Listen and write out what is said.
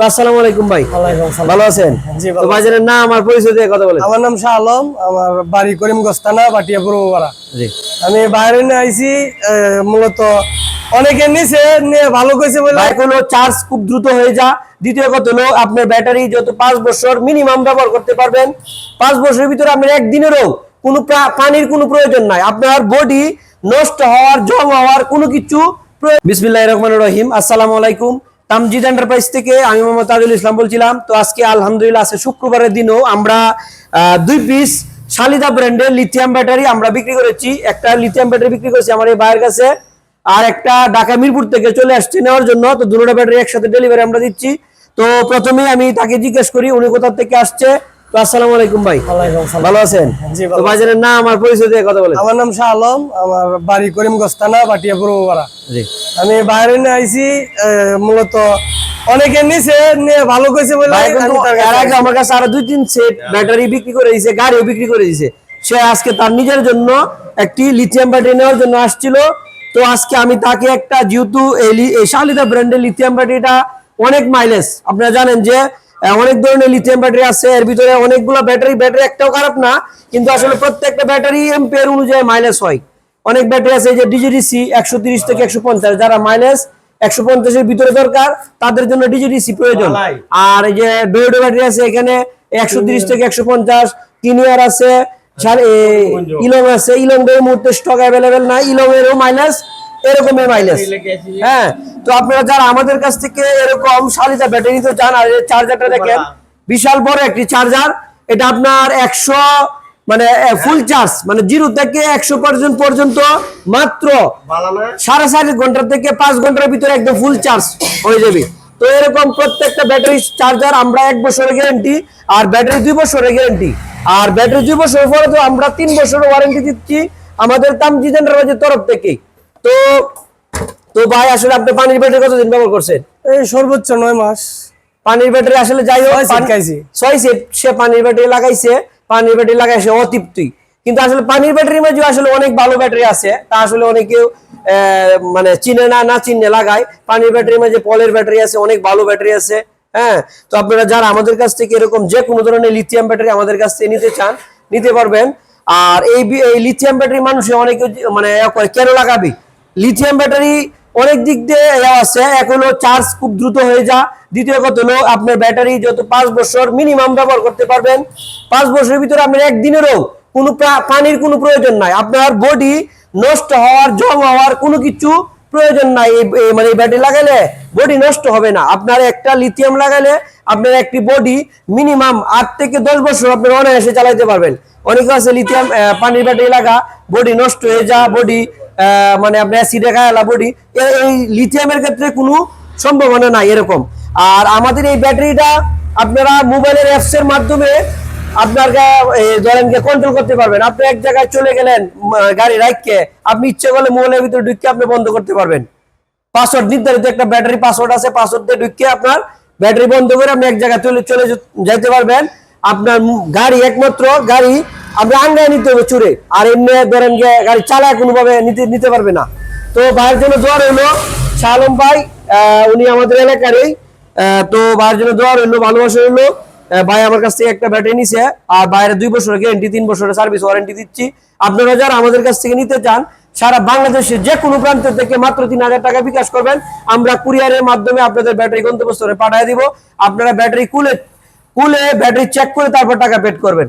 তো আসসালামু আলাইকুম ভাই। ভালো আছেন? তো নাম পরিচয় দিয়ে কথা বলেন। আমার নাম শাহ আলম আমার বাড়ি করিমগঞ্জ থানা বাটিয়া পূর্বপাড়া আমি বাইরে আইছি মূলত অনেকে নিছে নিয়ে ভালো কইছে বলে বাইক চার্জ খুব দ্রুত হয়ে যা। দ্বিতীয় কথা হলো আপনার ব্যাটারি যত পাঁচ বছর মিনিমাম ব্যবহার করতে পারবেন। পাঁচ বছরের ভিতরে আপনার একদিনেরও কোনো পানির কোনো প্রয়োজন নাই। আপনার বডি নষ্ট হওয়ার জং হওয়ার কোনো কিছু বিসমিল্লাহ রহমান রহিম। আসসালামু আলাইকুম। তামজিদ এন্টারপ্রাইজ থেকে আমি মোহাম্মদ তাজুল ইসলাম বলছিলাম। তো আজকে আলহামদুলিল্লাহ আছে শুক্রবারের দিনও আমরা দুই পিস শালিদা ব্র্যান্ডের লিথিয়াম ব্যাটারি আমরা বিক্রি করেছি। একটা লিথিয়াম ব্যাটারি বিক্রি করেছি আমার এই ভাইয়ের কাছে। আর একটা ঢাকা মিরপুর থেকে চলে আসছে নেওয়ার জন্য। তো দুটো ব্যাটারি একসাথে ডেলিভারি আমরা দিচ্ছি। তো প্রথমে আমি তাকে জিজ্ঞেস করি, উনি কোথা থেকে আসছে? তো আসসালামু আলাইকুম ভাই। ভালো আছেন? তো বাজারের নাম আমার পরিচয় দিয়ে কথা বলেন। আমার নাম শাহ আলম আমার বাড়ি করিমগঞ্জ থানা বাটিয়া পূর্বপাড়া আমি বাইরে নিয়ে আইছি মূলত অনেকে নিছে নিয়ে ভালো কইছে বলে ভাই আমি কিন্তু তার এর আগে আমার কাছে আরও দুই তিন সেট ব্যাটারি বিক্রি করে দিয়েছে গাড়িও বিক্রি করে দিয়েছে। সে আজকে তার নিজের জন্য একটি লিথিয়াম ব্যাটারি নেওয়ার জন্য আসছিল। তো আজকে আমি তাকে একটা যেহেতু এই শালিদা ব্র্যান্ডের লিথিয়াম ব্যাটারিটা অনেক মাইলেজ আপনারা জানেন যে অনেক ধরনের লিথিয়াম ব্যাটারি আছে এর ভিতরে অনেকগুলো ব্যাটারি ব্যাটারি একটাও খারাপ না কিন্তু আসলে প্রত্যেকটা ব্যাটারি এম্পিয়ার অনুযায়ী মাইলেজ হয়। অনেক ব্যাটারি আছে যে ডিজিডিসি একশো তিরিশ থেকে একশো পঞ্চাশ যারা মাইলেজ একশো পঞ্চাশের ভিতরে দরকার তাদের জন্য ডিজিডিসি প্রয়োজন। আর এই যে ডোয়েডো ব্যাটারি আছে এখানে একশো তিরিশ থেকে একশো পঞ্চাশ কিনিয়ার আছে ইলং আছে ইলং মুহূর্তে স্টক অ্যাভেলেবেল নাই ইলং এরও মাইলেজ এরকমের মাইলেজ হ্যাঁ তো আপনারা যারা আমাদের কাছ থেকে এরকম শালিতা ব্যাটারি তো চান আর চার্জারটা দেখেন বিশাল বড় একটি চার্জার এটা আপনার একশো মানে ফুল চার্জ মানে জিরো থেকে একশো পার্সেন্ট পর্যন্ত মাত্র সাড়ে চার ঘণ্টা থেকে পাঁচ ঘণ্টার ভিতরে একদম ফুল চার্জ হয়ে যাবে। তো এরকম প্রত্যেকটা ব্যাটারি চার্জার আমরা এক বছরের গ্যারান্টি আর ব্যাটারি দুই বছরের গ্যারান্টি আর ব্যাটারি দুই বছর পরে তো আমরা তিন বছরের ওয়ারেন্টি দিচ্ছি আমাদের তামজিদ এন্টারপ্রাইজের তরফ থেকে। তো তো ভাই আসলে আপনি পানির ব্যাটারি কতদিন ব্যবহার করছেন? এই সর্বোচ্চ নয় মাস। পানির ব্যাটারি আসলে যাই হোক ছয় সেট ছয় সেট সে পানির ব্যাটারি লাগাইছে পানির ব্যাটারি লাগাইছে অতৃপ্তি। কিন্তু আসলে পানির ব্যাটারির মাঝে আসলে অনেক ভালো ব্যাটারি আছে তা আসলে অনেকেও মানে চিনে না না চিনে লাগায়। পানির ব্যাটারির মাঝে পলের ব্যাটারি আছে অনেক ভালো ব্যাটারি আছে হ্যাঁ? তো আপনারা যারা আমাদের কাছ থেকে এরকম যে কোনো ধরনের লিথিয়াম ব্যাটারি আমাদের কাছ থেকে নিতে চান নিতে পারবেন। আর এই লিথিয়াম ব্যাটারি মানুষে অনেকে মানে কেন লাগাবি? লিথিয়াম ব্যাটারি অনেক দিক দিয়ে আছে। হলো চার্জ খুব দ্রুত হয়ে যা। দ্বিতীয় কথা হলো, আপনার ব্যাটারি যত পাঁচ বছর মিনিমাম ব্যবহার করতে পারবেন। পাঁচ বছরের ভিতরে আপনার একদিনেরও কোনো পানির কোনো প্রয়োজন নাই। আপনার বডি নষ্ট হওয়ার, জং হওয়ার কোনো কিছু প্রয়োজন নাই মানে ব্যাটারি লাগালে বডি নষ্ট হবে না। আপনার একটা লিথিয়াম লাগালে আপনার একটি বডি মিনিমাম আট থেকে দশ বছর আপনার অনায়াসে চালাইতে পারবেন। অনেকে আছে লিথিয়াম পানির ব্যাটারি লাগা বডি নষ্ট হয়ে যা বডি মানে আপনার অ্যাসিডে গায়ালা বডি এই লিথিয়ামের ক্ষেত্রে কোনো সম্ভাবনা নাই এরকম। আর আমাদের এই ব্যাটারিটা আপনারা মোবাইলের অ্যাপস এর মাধ্যমে আপনার ধরেন কন্ট্রোল করতে পারবেন। আপনি এক জায়গায় চলে গেলেন গাড়ি রাখকে আপনি ইচ্ছে করলে মোবাইলের ভিতরে ঢুকে আপনি বন্ধ করতে পারবেন। পাসওয়ার্ড নির্ধারিত একটা ব্যাটারি পাসওয়ার্ড আছে পাসওয়ার্ড দিয়ে ঢুকে আপনার ব্যাটারি বন্ধ করে আপনি এক জায়গায় চলে চলে যাইতে পারবেন। আপনার গাড়ি একমাত্র গাড়ি আপনি আঙ্গায় নিতে হবে চুরে। আর এমনি ধরেন যে গাড়ি চালায় কোনোভাবে নিতে নিতে পারবে না। তো ভাইয়ের জন্য দোয়া রইল শাহ ভাই উনি আমাদের এলাকারই তো ভাইয়ের জন্য দোয়া রইল, ভালোবাসা রইল। ভাই আমার কাছ থেকে একটা ব্যাটারি নিছে, আর বাইরে দুই বছরের গ্যারেন্টি তিন বছরের সার্ভিস ওয়ারেন্টি দিচ্ছি। আপনারা যারা আমাদের কাছ থেকে নিতে চান, সারা বাংলাদেশে যে কোনো প্রান্ত থেকে মাত্র তিন হাজার টাকা বিকাশ করবেন। আমরা কুরিয়ারের মাধ্যমে আপনাদের ব্যাটারি গন্তব্যস্থলে পাঠিয়ে দিব। আপনারা ব্যাটারি কুলে কুলে ব্যাটারি চেক করে তারপর টাকা পেড করবেন।